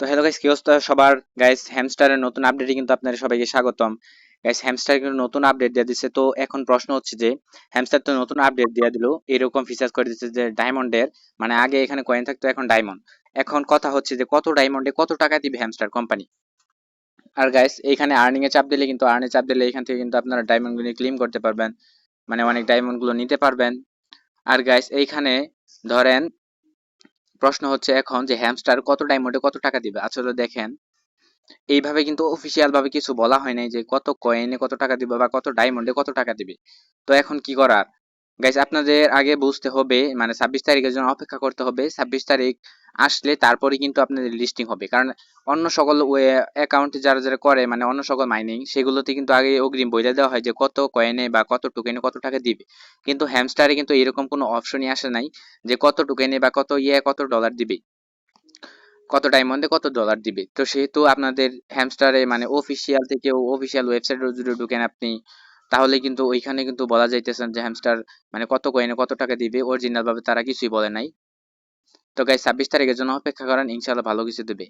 তো hello guys কি অবস্থা সবার? গাইস হ্যামস্টারের নতুন আপডেটে কিন্তু আপনাদের সবাইকে স্বাগতম। গাইস হ্যামস্টার কিন্তু নতুন আপডেট দিয়ে দিচ্ছে তো এখন প্রশ্ন হচ্ছে যে হ্যামস্টার তো নতুন আপডেট দিয়ে দিল, এরকম ফিচার্স করে দিচ্ছে যে ডায়মন্ডের মানে আগে এখানে কয়েন থাকতো, এখন ডায়মন্ড এখন কথা হচ্ছে যে, কত ডায়মন্ডে কত টাকা দিবে হ্যামস্টার কোম্পানি আর গাইস এখানে আর্নিং এ চাপ দিলে কিন্তু আর্নে চাপ দিলে এখান থেকে কিন্তু আপনারা ডায়মন্ডগুলো ক্লেম করতে পারবেন। মানে অনেক ডায়মন্ডগুলো নিতে পারবেন। আর গাইস এইখানে ধরেন প্রশ্ন হচ্ছে এখন যে হ্যামস্টার কত ডায়মন্ডে কত টাকা দিবে? আসলে দেখেন, এইভাবে কিন্তু অফিসিয়াল ভাবে কিছু বলা হয় নাই যে কত কয়েনে কত টাকা দিবে বা কত ডায়মন্ডে কত টাকা দিবে। তো এখন কি করার? গাইজ আপনাদের আগে বুঝতে হবে মানে ছাব্বিশ তারিখের জন্য অপেক্ষা করতে হবে। ছাব্বিশ তারিখ আসলে তারপরে কিন্তু আপনাদের লিস্টিং হবে। কারণ অন্য সকল অ্যাকাউন্টে যারা যারা করে মানে অন্য সকল মাইনিং সেগুলোতে কিন্তু আগে অগ্রিম বইলে দেওয়া হয় যে কত কয়েনে বা কত টোকেনে কত টাকা দিবে। কিন্তু হ্যামস্টারে কিন্তু এরকম কোনো অপশনই আসে নাই যে কত টোকেনে বা কত ইয়ে কত ডলার দিবে। কত ডায়মন্ডে কত ডলার দিবে। তো সেহেতু আপনাদের হ্যামস্টারে মানে অফিসিয়াল থেকে অফিসিয়াল ওয়েবসাইটে যদি ঢুকেন আপনি। তাহলে কিন্তু ওইখানে কিন্তু বলা যাইতেছেন যে হ্যামস্টার মানে কত কয়েনে কত টাকা দিবে অরিজিনাল ভাবে তারা কিছুই বলে নাই। তো গাই ছাব্বিশ তারিখের জন্য অপেক্ষা করেন ইনশাল্লাহ ভালো কিছু দেবে।